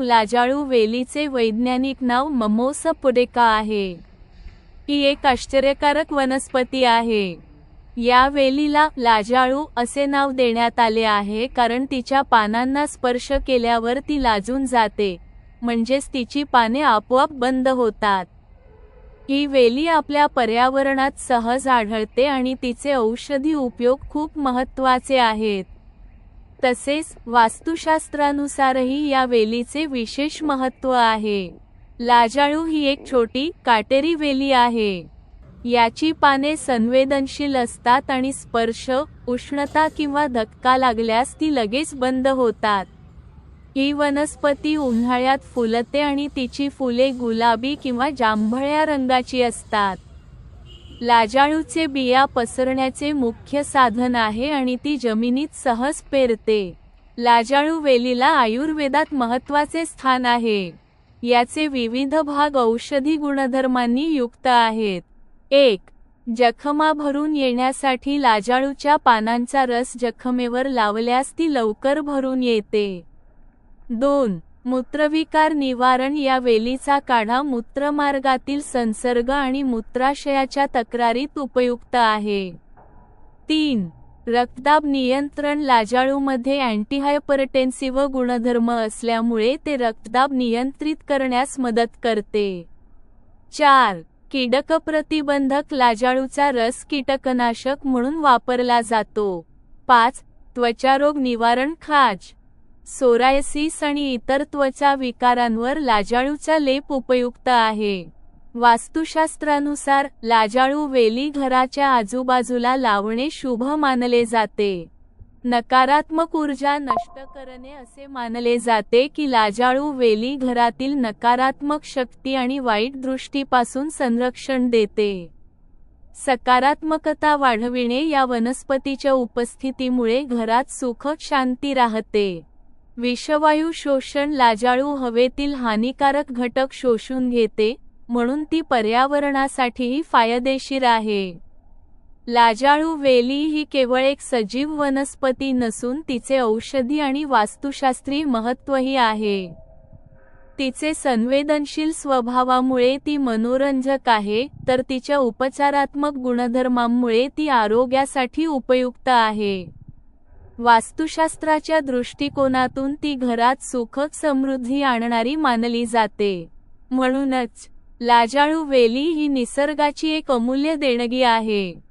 लाजाळू वेलीचे वैज्ञानिक नाव ममोस पुडेका आहे. ही एक आश्चर्यकारक वनस्पती आहे. या वेलीला लाजाळू असे नाव देण्यात आले आहे कारण तिच्या पानांना स्पर्श केल्यावर ती लाजून जाते म्हणजेच तिची पाने आपोआप बंद होतात. ही वेली आपल्या पर्यावरणात सहज आढळते आणि तिचे औषधी उपयोग खूप महत्त्वाचे आहेत. तसेच वास्तुशास्त्रानुसारही या वेलीचे विशेष महत्त्व आहे. लाजाळू ही एक छोटी काटेरी वेली आहे. याची पाने संवेदनशील असतात आणि स्पर्श उष्णता किंवा धक्का लागल्यास ती लगेच बंद होतात. ही वनस्पती उन्हाळ्यात फुलते आणि तिची फुले गुलाबी किंवा जांभळ्या रंगाची असतात. लाजाळूचे बिया पसरण्याचे मुख्य साधन आहे आणि ती जमिनीत सहज पेरते. लाजाळू वेलीला आयुर्वेदात महत्त्वाचे स्थान आहे. याचे विविध भाग औषधी गुणधर्मांनी युक्त आहेत. एक जखमा भरून येण्यासाठी लाजाळूच्या पानांचा रस जखमेवर लावल्यास ती लवकर भरून येते. दोन मूत्रविकार निवारण या वेलीचा काढा मूत्रमार्गातील संसर्ग आणि मूत्राशयाच्या तक्रारीत उपयुक्त आहे. तीन. रक्तदाब नियंत्रण लाजाळूमध्ये अँटीहायपरटेन्सिव्ह गुणधर्म असल्यामुळे ते रक्तदाब नियंत्रित करण्यास मदत करते. चार. कीटक प्रतिबंधक लाजाळूचा रस कीटकनाशक म्हणून वापरला जातो. पाच. त्वचारोग निवारण खाज. सोरायसिस आणि इतर त्वचा विकारांवर लाजाळूचा लेप उपयुक्त आहे. वास्तुशास्त्रानुसार लाजाळू वेली घराच्या आजूबाजूला लावणे शुभ मानले जाते. नकारात्मक ऊर्जा नष्ट करणे असे मानले जाते की लाजाळू वेली घरातील नकारात्मक शक्ती आणि वाईट दृष्टीपासून संरक्षण देते. सकारात्मकता वाढविणे या वनस्पतीच्या उपस्थितीमुळे घरात सुख शांती राहते. विषवायू शोषण लाजाळू हवेतील हानिकारक घटक शोषून घेते म्हणून ती पर्यावरणासाठीही फायदेशीर आहे. लाजाळू वेली ही केवळ एक सजीव वनस्पती नसून तिचे औषधी आणि वास्तुशास्त्रीय महत्त्वही आहे. तिचे संवेदनशील स्वभावामुळे ती मनोरंजक आहे तर तिच्या उपचारात्मक गुणधर्मांमुळे ती आरोग्यासाठी उपयुक्त आहे. वास्तुशास्त्राच्या दृष्टिकोनातून ती घरात सुखद समृद्धी आणणारी मानली जाते. म्हणूनच लाजाळू वेली ही निसर्गाची एक अमूल्य देणगी आहे.